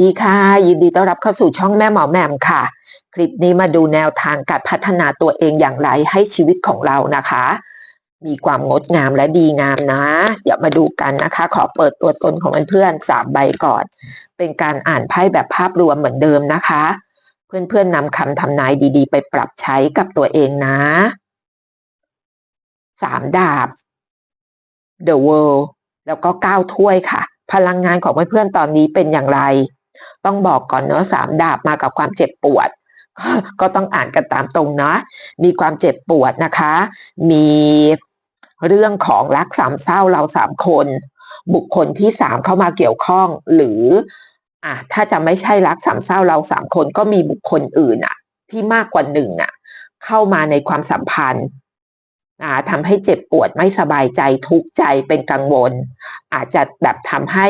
ดีค่ะ ยินดีต้อนรับเข้าสู่ช่องแม่หมอแหม่มค่ะ คลิปนี้มาดูแนวทางการพัฒนาตัวเองอย่างไรให้ชีวิตของเรานะคะ มีความงดงามและดีงามนะ เดี๋ยวมาดูกันนะคะ ขอเปิดตัวตนของเพื่อนๆสามใบก่อน เป็นการอ่านไพ่แบบภาพรวมเหมือนเดิมนะคะ เพื่อนๆนำคำทำนายดีๆ ไปปรับใช้กับตัวเองนะสามดาบ The World แล้วก็เก้าถ้วยค่ะ พลังงานของเพื่อนๆตอนนี้เป็นอย่างไร ต้องบอกก่อนเนอะสามดาบมากับความเจ็บปวดก็ก็ต้องอ่านกันตามตรงเนาะมีความเจ็บปวดนะคะ มีเรื่องของรักสามเศร้าเราสามคน บุคคลที่สามเข้ามาเกี่ยวข้องหรืออะถ้าจะไม่ใช่รักสามเศร้าเราสามคนก็มีบุคคลอื่นอะที่มากกว่าหนึ่งอะเข้ามาในความสัมพันธ์ ทำให้เจ็บปวดไม่สบายใจทุกข์ใจเป็นกังวล อาจจะแบบทำให้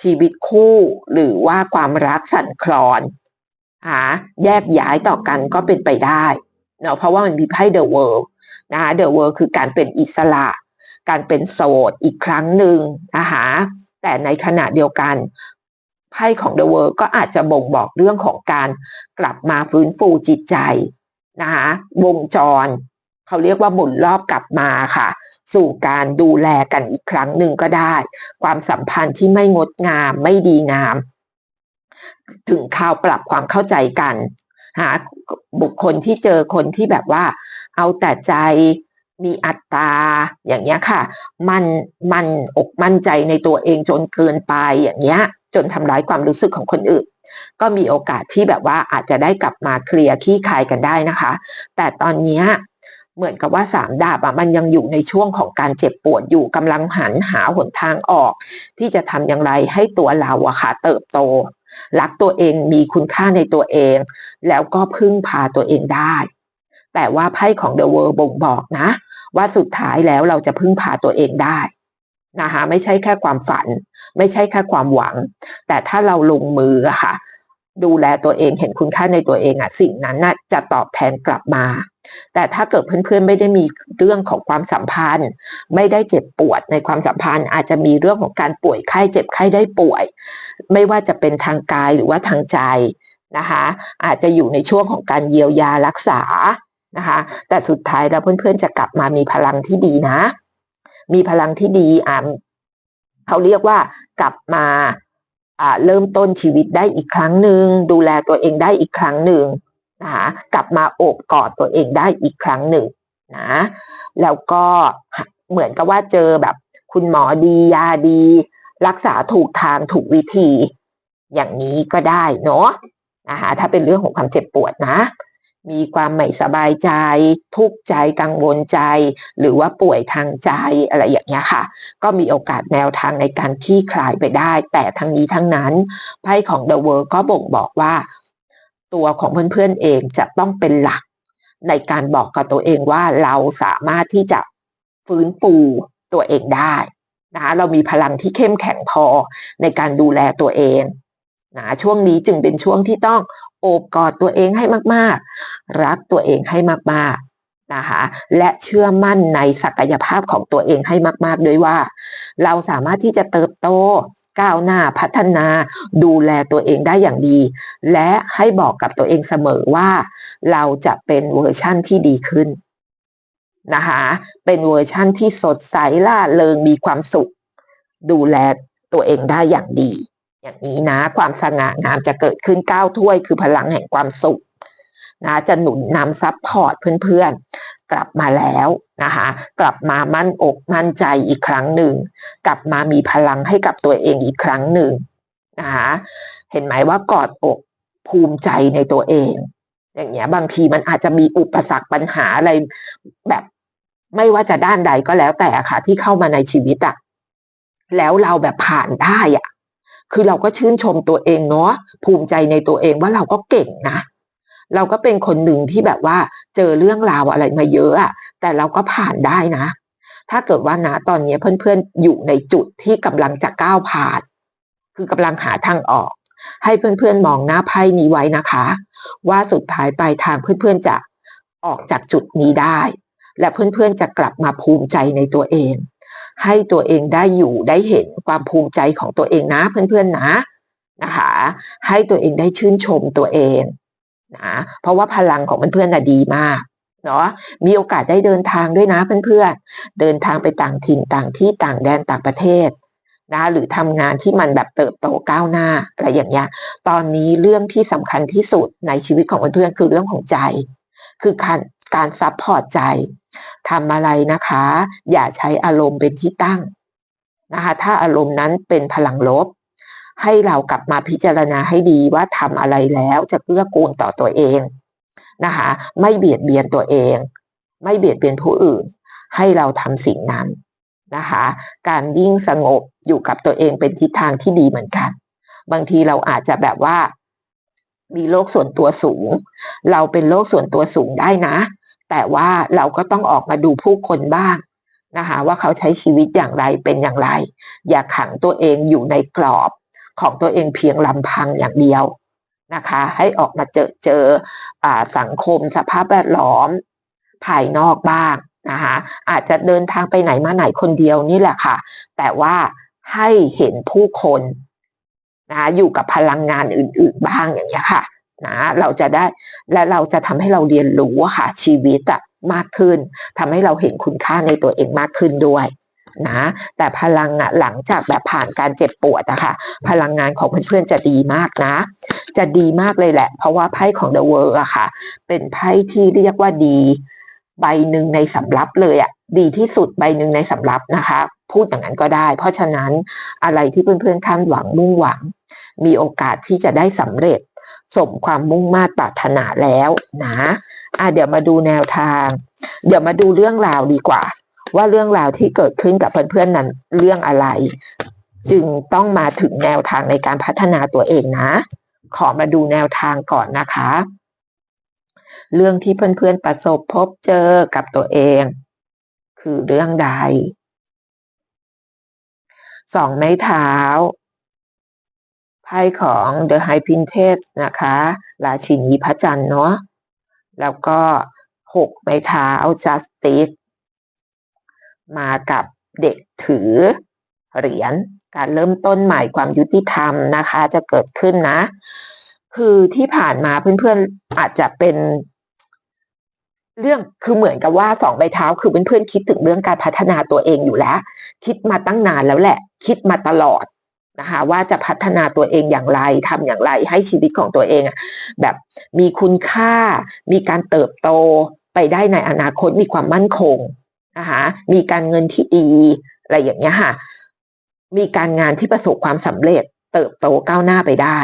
ชีวิตคู่ หรือว่าความรักสั่นคลอนหาแยกย้ายต่อกันก็เป็นไปได้เนาะเพราะว่ามันมีไพ่ The World นะคะ The World คือการเป็นอิสระ การเป็นโสดอีกครั้งหนึ่งนะคะแต่ในขณะเดียวกันไพ่ของ The World ก็อาจจะบ่งบอกเรื่องของการกลับมาฟื้นฟูจิตใจนะคะวงจร เขาเรียกว่าหมุนรอบกลับมาค่ะ สู่การดูแลกันอีกครั้งหนึ่งก็ได้ ความสัมพันธ์ที่ไม่งดงามไม่ดีงาม ถึงข่าวปรับความเข้าใจกัน หาบุคคลที่เจอคนที่แบบว่า เอาแต่ใจมีอัตตาอย่างเงี้ยค่ะ มันมันอกมั่นใจในตัวเองจนเกินไปอย่างเงี้ย จนทำร้ายความรู้สึกของคนอื่น ก็มีโอกาสที่แบบว่าอาจจะได้กลับมาเคลียร์ขี้คายกันได้นะคะ แต่ตอนเนี้ย เหมือนกับว่าสามดาบอะมันยังอยู่ในช่วงของการเจ็บปวดอยู่กำลังหันหาหนทางออก ที่จะทำอย่างไรให้ตัวเราอะค่ะเติบโต รักตัวเองมีคุณค่าในตัวเอง แล้วก็พึ่งพาตัวเองได้ แต่ว่าไพ่ของ The World บ่งบอกนะ ว่าสุดท้ายแล้วเราจะพึ่งพาตัวเองได้นะคะไม่ใช่แค่ความฝัน ไม่ใช่แค่ความหวัง แต่ถ้าเราลงมือค่ะ ดูแลตัวเองเห็นคุณค่าในตัวเองอะสิ่งนั้นน่ะจะตอบแทนกลับมา แต่ถ้าเกิดเพื่อนๆไม่ได้มีเรื่องของความสัมพันธ์ ไม่ได้เจ็บปวดในความสัมพันธ์ อาจจะมีเรื่องของการป่วยไข้เจ็บไข้ได้ป่วย ไม่ว่าจะเป็นทางกายหรือว่าทางใจนะคะอาจจะอยู่ในช่วงของการเยียวยารักษานะคะแต่สุดท้ายแล้วเพื่อนๆจะกลับมามีพลังที่ดีนะ มีพลังที่ดีอ่าเขาเรียกว่ากลับมาอ่าเริ่มต้นชีวิตได้อีกครั้งหนึ่งดูแลตัวเองได้อีกครั้งหนึ่ง นะคะกลับมาโอบกอดตัวเองได้อีกครั้งหนึ่งนะแล้วก็เหมือนกับว่าเจอแบบ คุณหมอดียาดี รักษาถูกทางถูกวิธี อย่างนี้ก็ได้เนาะนะคะถ้าเป็นเรื่องของความเจ็บปวดนะ มีความไม่สบายใจ ทุกข์ใจกังวลใจ หรือว่าป่วยทางใจอะไรอย่างเงี้ยค่ะ ก็มีโอกาสแนวทางในการที่คลายไปได้ แต่ทั้งนี้ทั้งนั้นไพ่ของ The World ก็บ่งบอกว่า ตัวของเพื่อนๆเองจะต้องเป็นหลัก ในการบอกกับตัวเองว่าเราสามารถที่จะฟื้นฟูตัวเองได้นะคะเรามีพลังที่เข้มแข็งพอในการดูแลตัวเองนะช่วงนี้จึงเป็นช่วงที่ต้องโอบกอดตัวเองให้มากๆ รักตัวเองให้มากๆนะคะและเชื่อมั่นในศักยภาพของตัวเองให้มาก ๆ ด้วยว่า เราสามารถที่จะเติบโต ก้าวหน้าพัฒนา ดูแลตัวเองได้อย่างดี และให้บอกกับตัวเองเสมอว่า เราจะเป็นเวอร์ชั่นที่ดีขึ้นนะคะเป็นเวอร์ชั่นที่สดใสล่าเริงมีความสุข ดูแลตัวเองได้อย่างดี อย่างนี้นะความสง่างามจะเกิดขึ้นก้าวถ้วยคือพลังแห่งความสุข นะจะหนุนนำซับพอร์ตเพื่อนๆ กลับมาแล้วนะคะกลับมามั่นอกมั่นใจอีกครั้งหนึ่ง กลับมามีพลังให้กับตัวเองอีกครั้งหนึ่งนะคะเห็นไหมว่ากอดอกภูมิใจในตัวเอง อย่างเงี้ยบางทีมันอาจจะมีอุปสรรคปัญหาอะไรแบบไม่ว่าจะด้านใดก็แล้วแต่ค่ะ ที่เข้ามาในชีวิตอะแล้วเราแบบผ่านได้อะคือเราก็ชื่นชมตัวเองเนาะภูมิใจในตัวเองว่าเราก็เก่งนะ เราก็เป็นคนหนึ่งที่แบบว่าเจอเรื่องราวอะไรมาเยอะอะแต่เราก็ผ่านได้นะ ถ้าเกิดว่านะตอนนี้เพื่อนๆอยู่ในจุดที่กำลังจะก้าวผ่าน คือกำลังหาทางออก ให้เพื่อนๆมองหน้าไพ่นี้ไว้นะคะ ว่าสุดท้ายปลายทางเพื่อนๆจะออกจากจุดนี้ได้ และเพื่อนๆจะกลับมาภูมิใจในตัวเอง ให้ตัวเองได้อยู่ได้เห็นความภูมิใจของตัวเองนะเพื่อนๆนะนะคะ ให้ตัวเองได้ชื่นชมตัวเอง นะเพราะว่าพลังของเพื่อนๆน่ะดีมากเนาะมีโอกาสได้เดินทางด้วยนะเพื่อนๆเดินทางไปต่างถิ่นต่างที่ต่างแดนต่างประเทศนะหรือทำงานที่มันแบบเติบโตก้าวหน้าอะไรอย่างเงี้ยตอนนี้เรื่องที่สำคัญที่สุดในชีวิตของเพื่อนๆคือเรื่องของใจ คือการการซับพอร์ตใจทำอะไรนะคะ อย่าใช้อารมณ์เป็นที่ตั้งนะคะถ้าอารมณ์นั้นเป็นพลังลบ ให้เรากลับมาพิจารณาให้ดีว่าทำอะไรแล้วจะเกื้อกูลต่อตัวเองนะคะ ไม่เบียดเบียนตัวเอง ไม่เบียดเบียนผู้อื่น ให้เราทำสิ่งนั้นนะคะ การยิ่งสงบอยู่กับตัวเองเป็นทิศทางที่ดีเหมือนกัน บางทีเราอาจจะแบบว่า มีโลกส่วนตัวสูง เราเป็นโลกส่วนตัวสูงได้นะ แต่ว่าเราก็ต้องออกมาดูผู้คนบ้างนะคะว่าเขาใช้ชีวิตอย่างไรเป็นอย่างไร อย่าขังตัวเองอยู่ในกรอบ ของตัวเองเพียงลำพังอย่างเดียวนะคะ ให้ออกมาเจอเจออสังคมสภาพแวดล้อมภายนอกบ้างนะคะอาจจะเดินทางไปไหนมาไหนคนเดียวนี่แหละค่ะ แต่ว่าให้เห็นผู้คนนะอยู่กับพลังงานอื่น ๆ บ้างอย่างเงี้ยค่ะนะเราจะได้และเราจะทำให้เราเรียนรู้ค่ะชีวิตอะมากขึ้นทำให้เราเห็นคุณค่าในตัวเองมากขึ้นด้วย นะแต่พลังอะหลังจากแบบผ่านการเจ็บปวดอะค่ะพลังงานของเพื่อนๆจะดีมากนะ จะดีมากเลยแหละ เพราะว่าไพ่ของ The World อะค่ะ เป็นไพ่ที่เรียกว่าดี ใบหนึ่งในสำรับเลยอะดีที่สุดใบหนึ่งในสำรับนะคะ พูดอย่างนั้นก็ได้ เพราะฉะนั้นอะไรที่เพื่อนๆคาดหวังมุ่งหวัง มีโอกาสที่จะได้สำเร็จ สมความมุ่งมา่ปรารถนาแล้วนะอะเดี๋ยวมาดูแนวทาง เดี๋ยวมาดูเรื่องราวดีกว่า ว่าเรื่องราวที่เกิดขึ้นกับเพื่อนๆนั้นเรื่องอะไร จึงต้องมาถึงแนวทางในการพัฒนาตัวเองนะ ขอมาดูแนวทางก่อนนะคะ เรื่องที่เพื่อนๆประสบพบเจอกับตัวเอง คือเรื่องใดสองไม้เท้าไพ่ของ The High Princess นะคะ ราชินีพระจันทร์เนาะแล้วก็หกไม้เท้า Justice มากับเด็กถือเหรียญการเริ่มต้นใหม่ความยุติธรรมนะคะ จะเกิดขึ้นนะ คือที่ผ่านมาเพื่อนๆอาจจะเป็น เรื่องคือเหมือนกับว่าสองใบเท้า คือเพื่อนๆคิดถึงเรื่องการพัฒนาตัวเองอยู่แล้ว คิดมาตั้งนานแล้วแหละ คิดมาตลอดนะคะว่าจะพัฒนาตัวเองอย่างไรทำอย่างไรให้ชีวิตของตัวเองอะแบบมีคุณค่า มีการเติบโตไปได้ในอนาคตมีความมั่นคง นะคะมีการเงินที่ดีอะไรอย่างเงี้ยค่ะ มีการงานที่ประสบความสำเร็จ เติบโตก้าวหน้าไปได้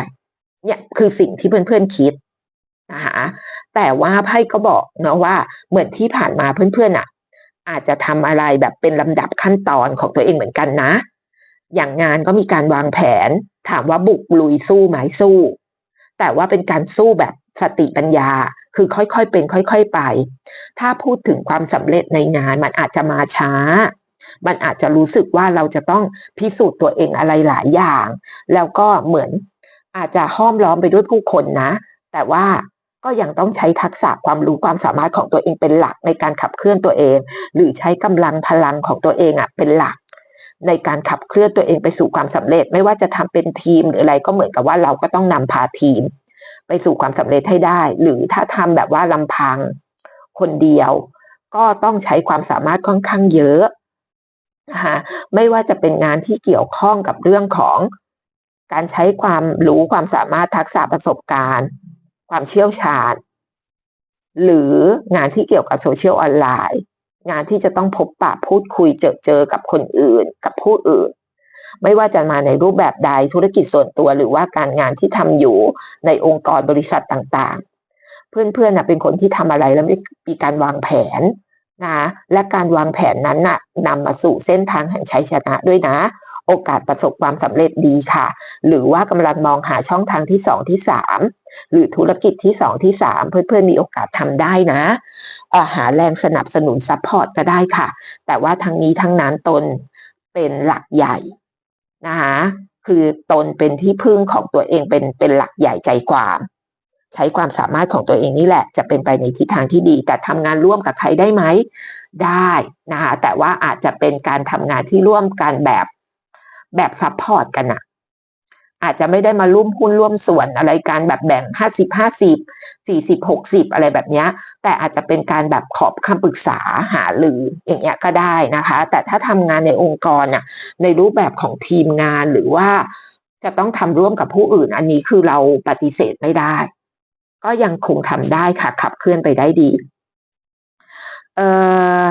เนี่ยคือสิ่งที่เพื่อนๆคิดนะคะแต่ว่าไพ่ก็บอกเนาะว่าเหมือนที่ผ่านมาเพื่อนๆอะ อาจจะทำอะไรแบบเป็นลำดับขั้นตอนของตัวเองเหมือนกันนะ อย่างงานก็มีการวางแผน ถามว่าบุกลุยสู้ไหมสู้ แต่ว่าเป็นการสู้แบบสติปัญญา คือค่อยๆเป็น ค่อย ๆไป ถ้าพูดถึงความสำเร็จในงานมันอาจจะมาช้า มันอาจจะรู้สึกว่าเราจะต้องพิสูจน์ตัวเองอะไรหลายอย่าง แล้วก็เหมือนอาจจะห้อมล้อมไปด้วยผู้คนนะ แต่ว่าก็ยังต้องใช้ทักษะความรู้ความสามารถของตัวเองเป็นหลักในการขับเคลื่อนตัวเอง หรือใช้กำลังพลังของตัวเองอะเป็นหลัก ในการขับเคลื่อนตัวเองไปสู่ความสำเร็จ ไม่ว่าจะทำเป็นทีมหรืออะไรก็เหมือนกับว่าเราก็ต้องนำพาทีม ไปสู่ความสำเร็จให้ได้ หรือถ้าทำแบบว่าลำพังคนเดียว ก็ต้องใช้ความสามารถค่อนข้างเยอะนะคะไม่ว่าจะเป็นงานที่เกี่ยวข้องกับเรื่องของการใช้ความรู้ความสามารถทักษะประสบการณ์ ความเชี่ยวชาญ หรืองานที่เกี่ยวกับโซเชียลออนไลน์ งานที่จะต้องพบปะพูดคุยเจอเจอกับคนอื่น กับผู้อื่น ไม่ว่าจะมาในรูปแบบใดธุรกิจส่วนตัวหรือว่าการงานที่ทำอยู่ในองค์กรบริษัทต่างๆ เพื่อนๆนะเป็นคนที่ทำอะไรแล้วมีการวางแผนนะและการวางแผนนั้นนะ่ะนำมาสู่เส้นทางแห่งชัยชนะด้วยนะ โอกาสประสบความสำเร็จดีค่ะ หรือว่ากำลังมองหาช่องทางที่สองที่สามหรือธุรกิจที่สองที่สามเพื่อนๆมีโอกาสทำได้นะหาแรงสนับสนุนซัพพอร์ตก็ได้ค่ะ แต่ว่าทั้งนี้ทั้งนั้นตนเป็นหลักใหญ่ นะคะคือตนเป็นที่พึ่งของตัวเองเป็นเป็นหลักใหญ่ใจความ ใช้ความสามารถของตัวเองนี่แหละ จะเป็นไปในทิศทางที่ดี แต่ทำงานร่วมกับใครได้ไหมได้นะคะแต่ว่าอาจจะเป็นการทำงานที่ร่วมกันแบบแบบซัพพอร์ตกันอะ อาจจะไม่ได้มาร่วมหุ้นร่วมส่วนอะไรการแบบแบ่งห้าสิบห้าสิบสี่สิบหกสิบอะไรแบบนี้แต่อาจจะเป็นการแบบขอบคำปรึกษาหาหรืออย่างเงี้ยก็ได้นะคะ แต่ถ้าทำงานในองค์กรน่ะในรูปแบบของทีมงานหรือว่าจะต้องทำร่วมกับผู้อื่น อันนี้คือเราปฏิเสธไม่ได้ ก็ยังคงทำได้ค่ะ ขับเคลื่อนไปได้ดีเอ่อ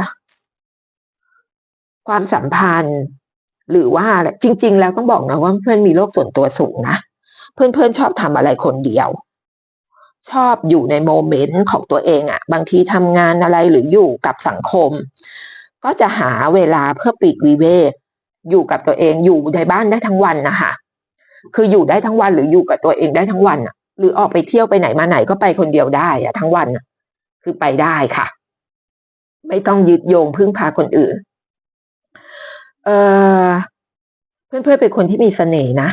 ความสัมพันธ์ หรือว่าจริง ๆ แล้วต้องบอกนะว่าเพื่อนมีโลกส่วนตัวสูงนะ เพื่อนๆชอบทำอะไรคนเดียว ชอบอยู่ในโมเมนต์ของตัวเองอะ่ะบางทีทำงานอะไรหรืออยู่กับสังคม ก็จะหาเวลาเพื่อปีกวิเวกอยู่กับตัวเองอยู่ในบ้านได้ทั้งวันนะคะคืออยู่ได้ทั้งวันหรืออยู่กับตัวเองได้ทั้งวันอะหรือออกไปเที่ยวไปไหนมาไหนก็ไปคนเดียวได้อะทั้งวันคือไปได้ค่ะ ไม่ต้องยึดโยงพึ่งพาคนอื่น เออเพื่อนๆเป็นคนที่มีเสน่ห์นะ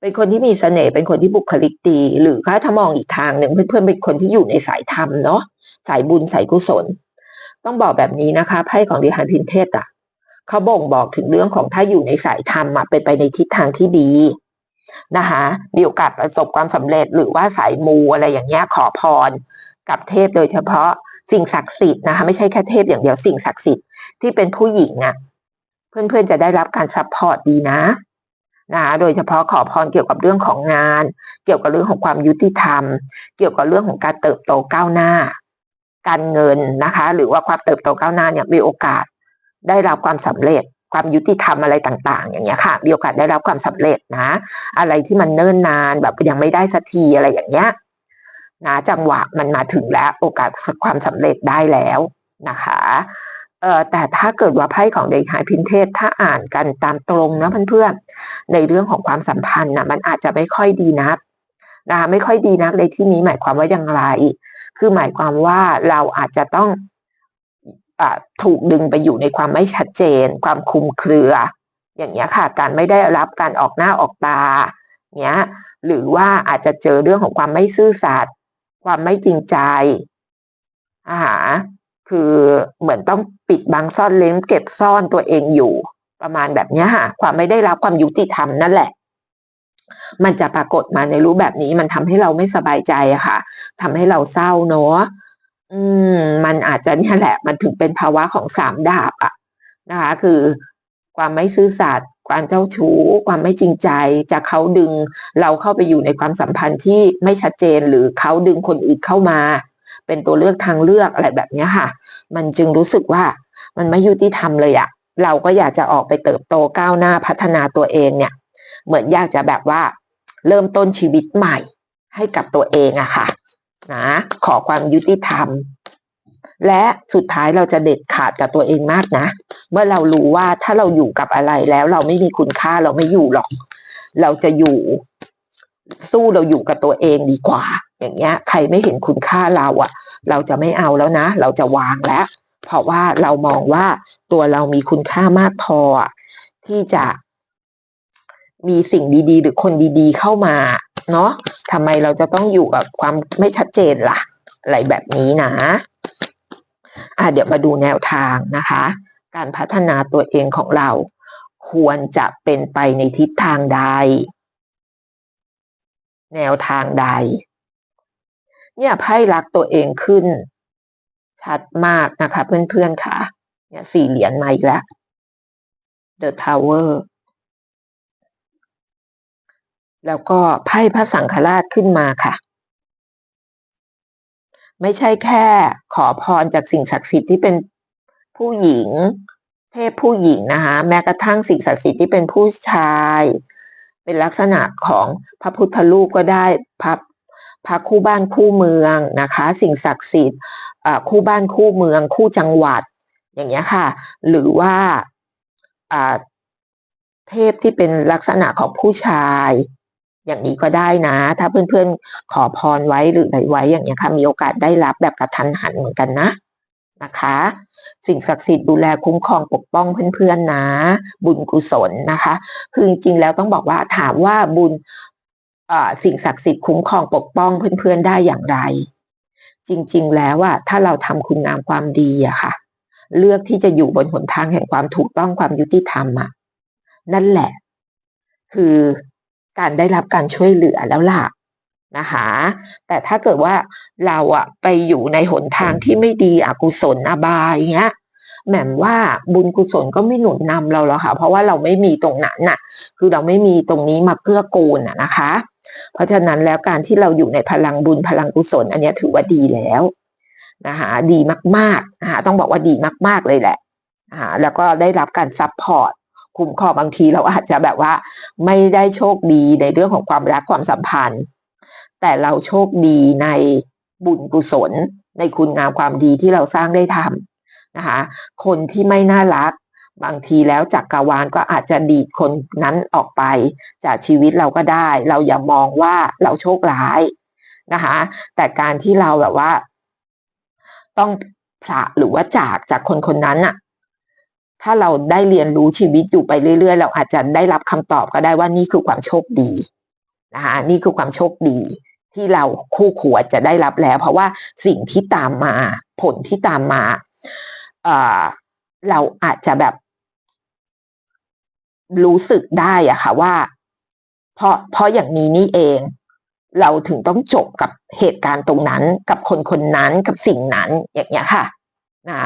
เป็นคนที่มีเสน่ห์เป็นคนที่บุคลิกดี หรือถ้ามองอีกทางหนึ่งเพื่อนๆเป็นคนที่อยู่ในสายธรรมเนาะสายบุญสายกุศล ต้องบอกแบบนี้นะคะไพ่ของดิฮานพินเทสอะเขาบ่งบอกถึงเรื่องของถ้าอยู่ในสายธรรมอะเป็นไปในทิศทางที่ดีนะคะมีโอกาสประสบความสำเร็จหรือว่าสายมูอะไรอย่างเงี้ยขอพร กับเทพโดยเฉพาะสิ่งศักดิ์สิทธิ์นะคะไม่ใช่แค่เทพอย่างเดียวสิ่งศักดิ์สิทธิ์ที่เป็นผู้หญิงอะ เพื่อนๆจะได้รับการซัพพอร์ตดีนะนะคะโดยเฉพาะขอพรเกี่ยวกับเรื่องของงาน เกี่ยวกับเรื่องของความยุติธรรม เกี่ยวกับเรื่องของการเติบโตก้าวหน้า การเงินนะคะ หรือว่าความเติบโตก้าวหน้าเนี่ยมีโอกาสได้รับความสำเร็จ ความยุติธรรมอะไรต่าง ๆ อย่างเงี้ยค่ะ มีโอกาสได้รับความสำเร็จนะ อะไรที่มันเนิ่นนานแบบยังไม่ได้สักทีอะไรอย่างเงี้ยนะจังหวะมันมาถึงแล้วโอกาสความสำเร็จได้แล้วนะคะ เอ่อแต่ถ้าเกิดว่าไพ่ของเดคายพินเทศถ้าอ่านกันตามตรงนะเพื่อนๆในเรื่องของความสัมพันธ์นะมันอาจจะไม่ค่อยดีนักนะไม่ค่อยดีนักในที่นี้หมายความว่าอย่างไร คือหมายความว่าเราอาจจะต้องถูกดึงไปอยู่ในความไม่ชัดเจน ความคุมเครือ อย่างเงี้ยค่ะ การไม่ได้รับการออกหน้าออกตาเงี้ย หรือว่าอาจจะเจอเรื่องของความไม่ซื่อสัตย์ความไม่จริงใจอ่า คือเหมือนต้องปิดบังซ่อนเล้นเก็บซ่อนตัวเองอยู่ ประมาณแบบนี้ค่ะ ความไม่ได้รับความยุติธรรมนั่นแหละ มันจะปรากฏมาในรูปแบบนี้ มันทำให้เราไม่สบายใจอะค่ะทำให้เราเศร้าเนาะอืม มันอาจจะเนี่ยแหละ มันถึงเป็นภาวะของสามดาบอะนะคะ คือความไม่ซื่อสัตย์ความเจ้าชู้ ความไม่จริงใจจะเขาดึง เราเข้าไปอยู่ในความสัมพันธ์ที่ไม่ชัดเจนหรือเขาดึงคนอื่นเข้ามา เป็นตัวเลือกทางเลือกอะไรแบบนี้ค่ะ มันจึงรู้สึกว่ามันไม่ยุติธรรมเลยอะเราก็อยากจะออกไปเติบโตก้าวหน้าพัฒนาตัวเองเนี่ย เหมือนอยากจะแบบว่า เริ่มต้นชีวิตใหม่ให้กับตัวเองอะค่ะ นะ ขอความยุติธรรม และสุดท้ายเราจะเด็ดขาดกับตัวเองมากนะ เมื่อเรารู้ว่าถ้าเราอยู่กับอะไรแล้วเราไม่มีคุณค่าเราไม่อยู่หรอก เราจะอยู่ สู้เราอยู่กับตัวเองดีกว่า อย่างเงี้ยใครไม่เห็นคุณค่าเราอะเราจะไม่เอาแล้วนะ เราจะวางแล้ว เพราะว่าเรามองว่าตัวเรามีคุณค่ามากพอที่จะมีสิ่งดีๆ หรือคนดีๆ เข้ามา เนาะทำไมเราจะต้องอยู่กับความไม่ชัดเจนละ่ะ อะไรแบบนี้นะอะเดี๋ยวมาดูแนวทางนะคะ การพัฒนาตัวเองของเรา ควรจะเป็นไปในทิศทางใด แนวทางใด เนี่ยไพ่รักตัวเองขึ้น ชัดมากนะคะ เพื่อนๆค่ะ เนี่ยสี่เหรียญมาอีกแล้ว The Tower แล้วก็ไพ่พระสังฆราชขึ้นมาค่ะ ไม่ใช่แค่ขอพรจากสิ่งศักดิ์สิทธิ์ที่เป็นผู้หญิง เทพผู้หญิงนะคะ แม้กระทั่งสิ่งศักดิ์สิทธิ์ที่เป็นผู้ชาย เป็นลักษณะของพระพุทธรูปก็ได้พระ พระคู่บ้านคู่เมืองนะคะ สิ่งศักดิ์สิทธิ์คู่บ้านคู่เมือง คู่จังหวัด อย่างเงี้ยค่ะ หรือว่าเทพที่เป็นลักษณะของผู้ชาย อย่างนี้ก็ได้นะ ถ้าเพื่อนๆขอพรไว้หรืออะไรไว้อย่างนี้ค่ะมีโอกาสได้รับแบบกระทันหันเหมือนกันนะนะคะ สิ่งศักดิ์สิทธิ์ดูแลคุ้มครองปกป้องเพื่อนๆนะ บุญกุศลนะคะ คือจริงๆแล้วต้องบอกว่าถามว่าบุญ สิ่งศักดิ์สิทธิ์คุ้มครองปกป้องเพื่อนๆได้อย่างไร จริงๆแล้วว่าถ้าเราทำคุณงามความดีอะค่ะ เลือกที่จะอยู่บนหนทางแห่งความถูกต้องความยุติธรรมอะนั่นแหละ คือการได้รับการช่วยเหลือแล้วล่ะนะคะแต่ถ้าเกิดว่าเราอะไปอยู่ในหนทางที่ไม่ดีอกุศลอบายเงี้ยแหม่มว่าบุญกุศลก็ไม่หนุนนำเราแล้วค่ะ เพราะว่าเราไม่มีตรงนั้นน่ะ คือเราไม่มีตรงนี้มาเกื้อกูลน่ะนะคะ เพราะฉะนั้นแล้วการที่เราอยู่ในพลังบุญพลังกุศล อันนี้ถือว่าดีแล้วนะคะดีมากๆนะคะต้องบอกว่าดีมากๆเลยแหละอ่าแล้วก็ได้รับการซัพพอร์ตคุ้มครองบางทีเราอาจจะแบบว่า ไม่ได้โชคดีในเรื่องของความรักความสัมพันธ์ แต่เราโชคดีในบุญกุศล ในคุณงามความดีที่เราสร้างได้ทำนะคะคนที่ไม่น่ารัก บางทีแล้วจักกรวาลก็อาจจะดีดคนนั้นออกไป จากชีวิตเราก็ได้ เราอย่ามองว่าเราโชคร้ายนะคะ แต่การที่เราแบบว่า ต้องผละหรือว่าจากจากคนคนนั้นน่ะถ้าเราได้เรียนรู้ชีวิตอยู่ไปเรื่อย ๆ เราอาจจะได้รับคำตอบก็ได้ว่านี่คือความโชคดีนะคะนี่คือความโชคดี ที่เราคู่ควรจะได้รับแล้ว เพราะว่าสิ่งที่ตามมา ผลที่ตามมา เอ่อเราอาจจะแบบ รู้สึกได้อะค่ะว่า เพราะเพราะอย่างนี้นี่เอง เราถึงต้องจบกับเหตุการณ์ตรงนั้น กับคนคนนั้นกับสิ่งนั้นอย่างเงี้ยค่ะนะ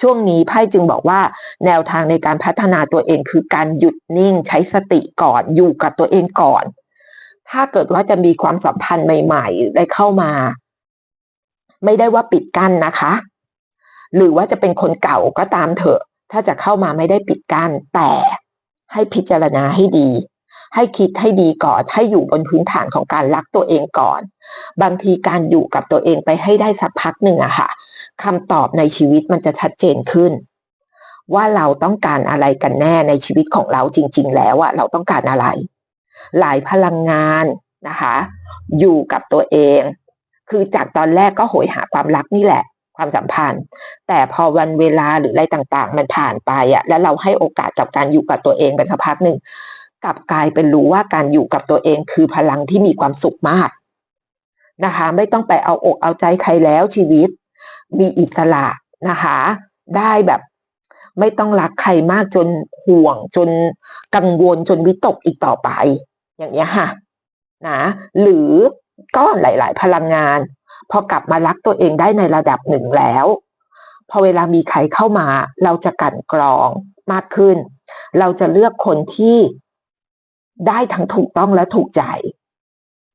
ช่วงนี้ไพ่จึงบอกว่า แนวทางในการพัฒนาตัวเองคือการหยุดนิ่งใช้สติก่อนอยู่กับตัวเองก่อน ถ้าเกิดว่าจะมีความสัมพันธ์ใหม่ๆ ได้เข้ามา ไม่ได้ว่าปิดกั้นนะคะ หรือว่าจะเป็นคนเก่าก็ตามเถอะ ถ้าจะเข้ามาไม่ได้ปิดกั้นแต่ ให้พิจารณาให้ดี ให้คิดให้ดีก่อน ให้อยู่บนพื้นฐานของการรักตัวเองก่อน บางทีการอยู่กับตัวเองไปให้ได้สักพักหนึ่งอะค่ะคำตอบในชีวิตมันจะชัดเจนขึ้น ว่าเราต้องการอะไรกันแน่ในชีวิตของเราจริง ๆ แล้วอะเราต้องการอะไร หลายพลังงานนะคะ อยู่กับตัวเอง คือจากตอนแรกก็โหยหาความรักนี่แหละ ความสัมพันธ์ แต่พอวันเวลาหรืออะไรต่างๆ มันผ่านไปอะแล้วเราให้โอกาสกับการอยู่กับตัวเองเป็นสักพักหนึ่งกลับกลายเป็นรู้ว่าการอยู่กับตัวเองคือพลังที่มีความสุขมากนะคะ ไม่ต้องไปเอาอกเอาใจใครแล้วชีวิต มีอิสระนะคะ ได้แบบไม่ต้องรักใครมากจนห่วง จนกังวลจนวิตกอีกต่อไป อย่างเงี้ยค่ะนะหรือก็หลาย ๆ พลังงาน พอกลับมารักตัวเองได้ในระดับหนึ่งแล้ว พอเวลามีใครเข้ามา เราจะกันกรองมากขึ้น เราจะเลือกคนที่ได้ทั้งถูกต้องและถูกใจ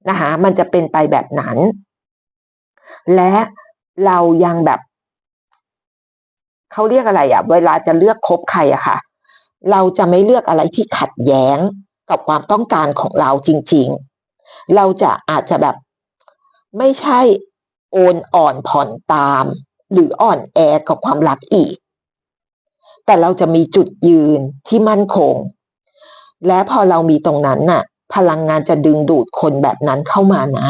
นะคะมันจะเป็นไปแบบนั้น และเรายังแบบเขาเรียกอะไรอะ่ะ เวลาจะเลือกคบใครอะค่ะ เราจะไม่เลือกอะไรที่ขัดแย้งกับความต้องการของเราจริง ๆ เราจะอาจจะแบบ ไม่ใช่โอนอ่อนผ่อนตาม หรืออ่อนแอกับความรักอีก แต่เราจะมีจุดยืนที่มั่นคง และพอเรามีตรงนั้นน่ะ พลังงานจะดึงดูดคนแบบนั้นเข้ามานะ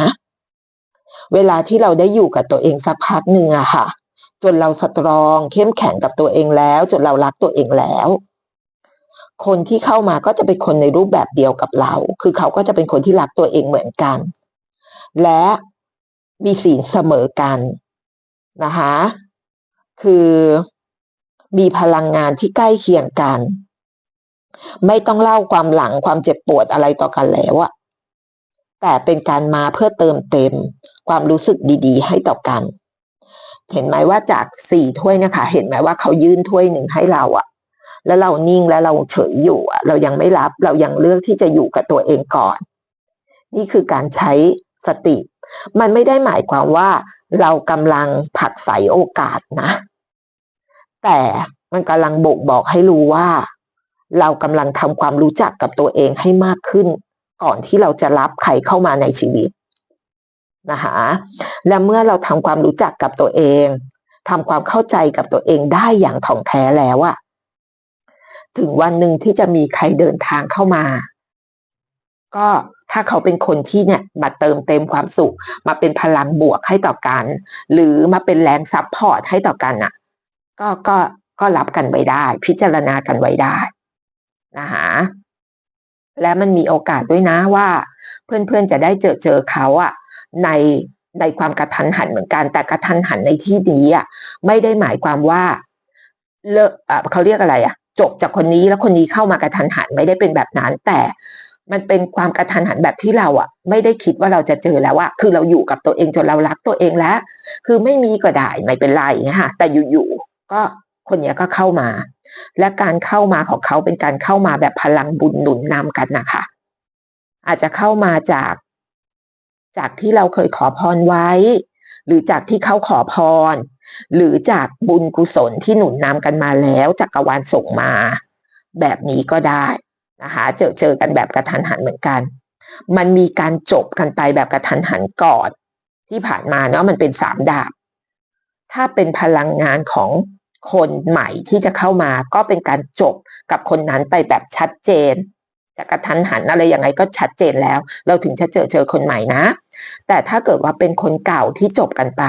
เวลาที่เราได้อยู่กับตัวเองสักพักหนึ่งอะค่ะ จนเราสตรอง เข้มแข็งกับตัวเองแล้ว จนเรารักตัวเองแล้วคนที่เข้ามาก็จะเป็นคนในรูปแบบเดียวกับเรา คือเขาก็จะเป็นคนที่รักตัวเองเหมือนกัน และ มีศีลเสมอกันนะคะ คือมีพลังงานที่ใกล้เคียงกัน ไม่ต้องเล่าความหลังความเจ็บปวดอะไรต่อกันแล้วอะแต่เป็นการมาเพื่อเติมเต็มความรู้สึกดีๆ ให้ต่อกัน เห็นไหมว่าจากสี่ถ้วยนะคะ เห็นไหมว่าเขายื่นถ้วยหนึ่งให้เราอะแล้วเรานิ่งแล้วเราเฉยอยู่อะเรายังไม่รับเรายังเลือกที่จะอยู่กับตัวเองก่อน นี่คือการใช้สติ มันไม่ได้หมายความว่าเรากำลังผักใสโอกาสนะ แต่มันกำลังบอกบอกให้รู้ว่า เรากำลังทำความรู้จักกับตัวเองให้มากขึ้น ก่อนที่เราจะรับใครเข้ามาในชีวิตนะคะและเมื่อเราทำความรู้จักกับตัวเองทำความเข้าใจกับตัวเองได้อย่างถ่องแท้แล้วอะถึงวันหนึ่งที่จะมีใครเดินทางเข้ามา ก็ ถ้าเขาเป็นคนที่เนี่ยมาเติมเต็มความสุข มาเป็นพลังบวกให้ต่อกัน หรือมาเป็นแรงซับพอร์ตให้ต่อกันอะ ก็ก็ก็รับกันไว้ได้ พิจารณากันไว้ได้นะคะและมันมีโอกาสด้วยนะว่า เพื่อนๆจะได้เจอเจอเขาอะในในความกระทันหันเหมือนกัน แต่กระทันหันในที่นี้อะไม่ได้หมายความว่าเลิกเขาเรียกอะไรอะจบจากคนนี้แล้วคนนี้เข้ามากระทันหันไม่ได้เป็นแบบนั้น แต่ มันเป็นความกระทันหันแบบที่เราอะไม่ได้คิดว่าเราจะเจอแล้วอะคือเราอยู่กับตัวเองจนเรารักตัวเองแล้ว คือไม่มีก็ได้ไม่เป็นไรเงี้ยค่ะแต่อยู่ๆก็คนเนี้ยก็เข้ามา และการเข้ามาของเขาเป็นการเข้ามาแบบพลังบุญหนุนนำกันนะคะ อาจจะเข้ามาจาก จากที่เราเคยขอพรไว้ หรือจากที่เขาขอพร หรือจากบุญกุศลที่หนุนนำกันมาแล้วจักรวาลส่งมา แบบนี้ก็ได้ นะคะเจอเจอกันแบบกระทันหันเหมือนกัน มันมีการจบกันไปแบบกระทันหันก่อนที่ผ่านมาเนาะมันเป็นสามดาบ ถ้าเป็นพลังงานของคนใหม่ที่จะเข้ามาก็เป็นการจบกับคนนั้นไปแบบชัดเจนจะกระทันหันอะไรยังไงก็ชัดเจนแล้ว เราถึงจะเจอเจอคนใหม่นะ แต่ถ้าเกิดว่าเป็นคนเก่าที่จบกันไป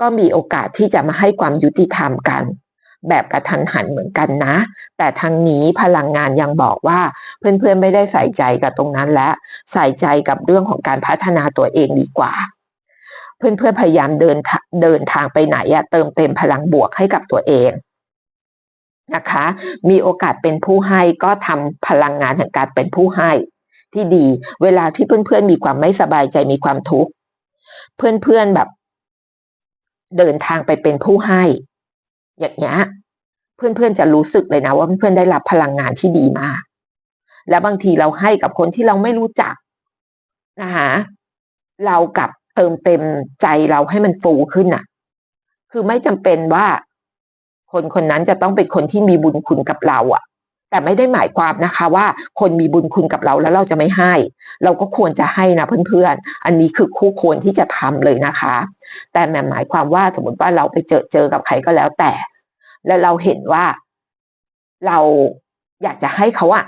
ก็มีโอกาสที่จะมาให้ความยุติธรรมกัน แบบกระทันหันเหมือนกันนะ แต่ทางนี้พลังงานยังบอกว่าเพื่อนๆไม่ได้ใส่ใจกับตรงนั้นและใส่ใจกับเรื่องของการพัฒนาตัวเองดีกว่า เพื่อนๆพยายามเดินเดินทางไปไหนอะเติมเต็มพลังบวกให้กับตัวเองนะคะ มีโอกาสเป็นผู้ให้ก็ทำพลังงานแห่งการเป็นผู้ให้ที่ดี เวลาที่เพื่อนๆมีความไม่สบายใจมีความทุกข์เพื่อนๆแบบ เดินทางไปเป็นผู้ให้ อย่างเงี้ยเพื่อนๆจะรู้สึกเลยนะว่าเพื่อนๆได้รับพลังงานที่ดีมาก แล้วบางทีเราให้กับคนที่เราไม่รู้จักนะคะเรากับเติมเต็มใจเราให้มันฟูขึ้นน่ะ คือไม่จำเป็นว่า คนคนนั้นจะต้องเป็นคนที่มีบุญคุณกับเราอะ่ะ แต่ไม่ได้หมายความนะคะว่าคนมีบุญคุณกับเราแล้วเราจะไม่ให้ เราก็ควรจะให้นะเพื่อนๆ อันนี้คือคู่ควรที่จะทำเลยนะคะ แต่แม่หมายความว่าสมมติว่าเราไปเจอเจอกับใครก็แล้วแต่ แล้วเราเห็นว่า เราอยากจะให้เขาอะ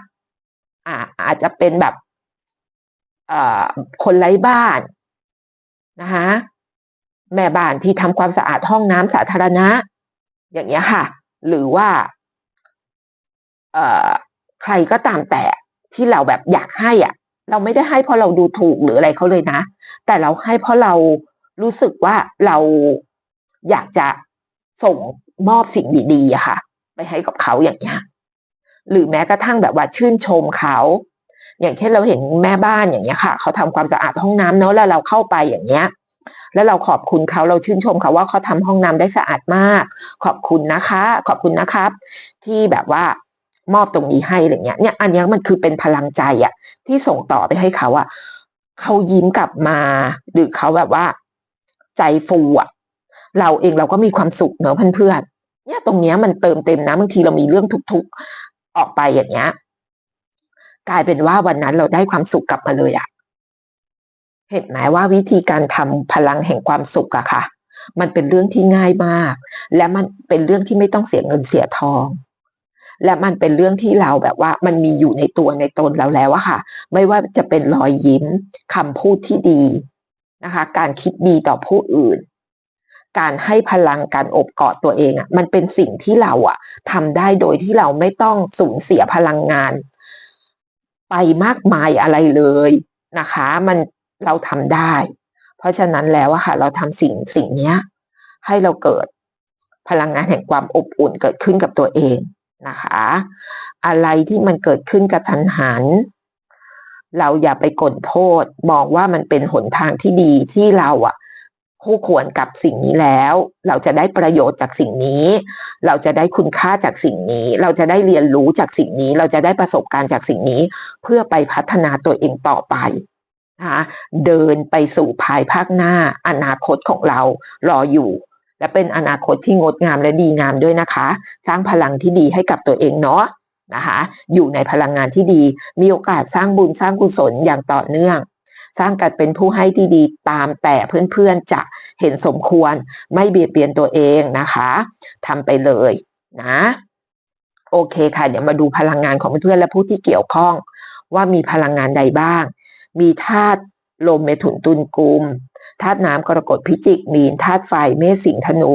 อ่าอาจจะเป็นแบบเอ่อคนไร้บ้านนะคะแม่บ้านที่ทำความสะอาดห้องน้ำสาธารณะ อย่างเงี้ยค่ะ หรือว่า เอ่อใครก็ตามแต่ที่เราแบบอยากให้อะ เราไม่ได้ให้เพราะเราดูถูกหรืออะไรเขาเลยนะ แต่เราให้เพราะเรารู้สึกว่าเราอยากจะส่งมอบสิ่งดีๆอะค่ะ ไปให้กับเขาอย่างเงี้ยหรือแม้กระทั่งแบบว่าชื่นชมเขา อย่างเช่นเราเห็นแม่บ้านอย่างเงี้ยค่ะ เขาทำความสะอาดห้องน้ำเนาะแล้วเราเข้าไปอย่างเงี้ย แล้วเราขอบคุณเขาเราชื่นชมเขาว่าเขาทำห้องน้ำได้สะอาดมาก ขอบคุณนะคะ ขอบคุณนะครับ ที่แบบว่า มอบตรงนี้ให้อะไรเงี้ยเนี่ยอันนี้มันคือเป็นพลังใจอะที่ส่งต่อไปให้เขาอะเขายิ้มกลับมา หรือเขาแบบว่า ใจฟูอะเราเองเราก็มีความสุขเนอะเพื่อนๆเนี่ยตรงเนี้ยมันเติมเต็มนะบางทีเรามีเรื่องทุกๆออกไปอย่างเงี้ยกลายเป็นว่าวันนั้นเราได้ความสุขกลับมาเลยอะเห็นไหมว่าวิธีการทำพลังแห่งความสุขอะค่ะ มันเป็นเรื่องที่ง่ายมาก และมันเป็นเรื่องที่ไม่ต้องเสียเงินเสียทอง และมันเป็นเรื่องที่เราแบบว่ามันมีอยู่ในตัวในตนเราแล้วอะค่ะ ไม่ว่าจะเป็นรอยยิ้มคำพูดที่ดีนะคะ การคิดดีต่อผู้อื่น การให้พลังการอบกอดตัวเองอะมันเป็นสิ่งที่เราอะทำได้โดยที่เราไม่ต้องสูญเสียพลังงาน ไปมากมายอะไรเลยนะคะ มันเราทำได้ เพราะฉะนั้นแล้วอะค่ะ เราทำสิ่งสิ่งนี้ให้เราเกิดพลังงานแห่งความอบอุ่นเกิดขึ้นกับตัวเอง นะคะ อะไรที่มันเกิดขึ้นกระทันหัน เราอย่าไปกดโทษ มองว่ามันเป็นหนทางที่ดีที่เราอะคู่ควรกับสิ่งนี้แล้ว เราจะได้ประโยชน์จากสิ่งนี้ เราจะได้คุณค่าจากสิ่งนี้ เราจะได้เรียนรู้จากสิ่งนี้ เราจะได้ประสบการณ์จากสิ่งนี้ เพื่อไปพัฒนาตัวเองต่อไปนะคะเดินไปสู่ภายภาคหน้าอนาคตของเรารออยู่ และเป็นอนาคตที่งดงามและดีงามด้วยนะคะ สร้างพลังที่ดีให้กับตัวเองเนาะนะคะ อยู่ในพลังงานที่ดี มีโอกาสสร้างบุญสร้างกุศลอย่างต่อเนื่อง สร้างกันเป็นผู้ให้ที่ดีตามแต่เพื่อนๆจะเห็นสมควร ไม่เบียดเบียนตัวเองนะคะทำไปเลยนะ โอเคค่ะ เดี๋ยวมาดูพลังงานของเพื่อนๆและผู้ที่เกี่ยวข้อง ว่ามีพลังงานใดบ้าง มีธาตุ ลมเมถุนตุลกุมธาตุน้ำกรกฎพิจิกมีนธาตุไฟเมษสิงธนู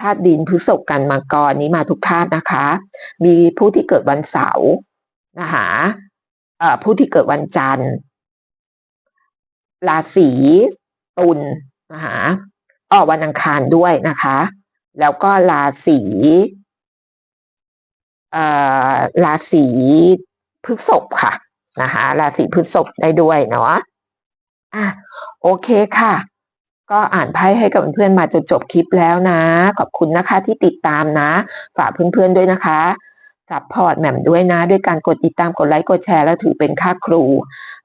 ธาตุดินพฤษภกันมังกรนี้มาทุกธาตุนะคะ มีผู้ที่เกิดวันเสาร์นะคะผู้ที่เกิดวันจันทร์ราศีตุลนะคะออกวันอังคารด้วยนะคะ แล้วก็ราศีเอ่อราศีพฤษภค่ะนะคะราศีพฤษภได้ด้วยเนาะ อะโอเคค่ะ ก็อ่านไพ่ให้กับเพื่อนมาจนจบคลิปแล้วนะ ขอบคุณนะคะที่ติดตามนะ ฝากเพื่อนๆด้วยนะคะซัพพอร์ตแหม่มด้วยนะ ด้วยการกดติดตามกดไลค์กดแชร์แล้วถือเป็นค่าครู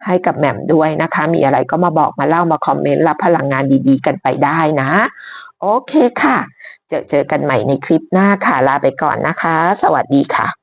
ให้กับแหม่มด้วยนะคะ มีอะไรก็มาบอกมาเล่ามาคอมเมนต์รับพลังงานดีๆ กันไปได้นะ โอเคค่ะ เจอเจอกันใหม่ในคลิปหน้าค่ะลาไปก่อนนะคะ สวัสดีค่ะ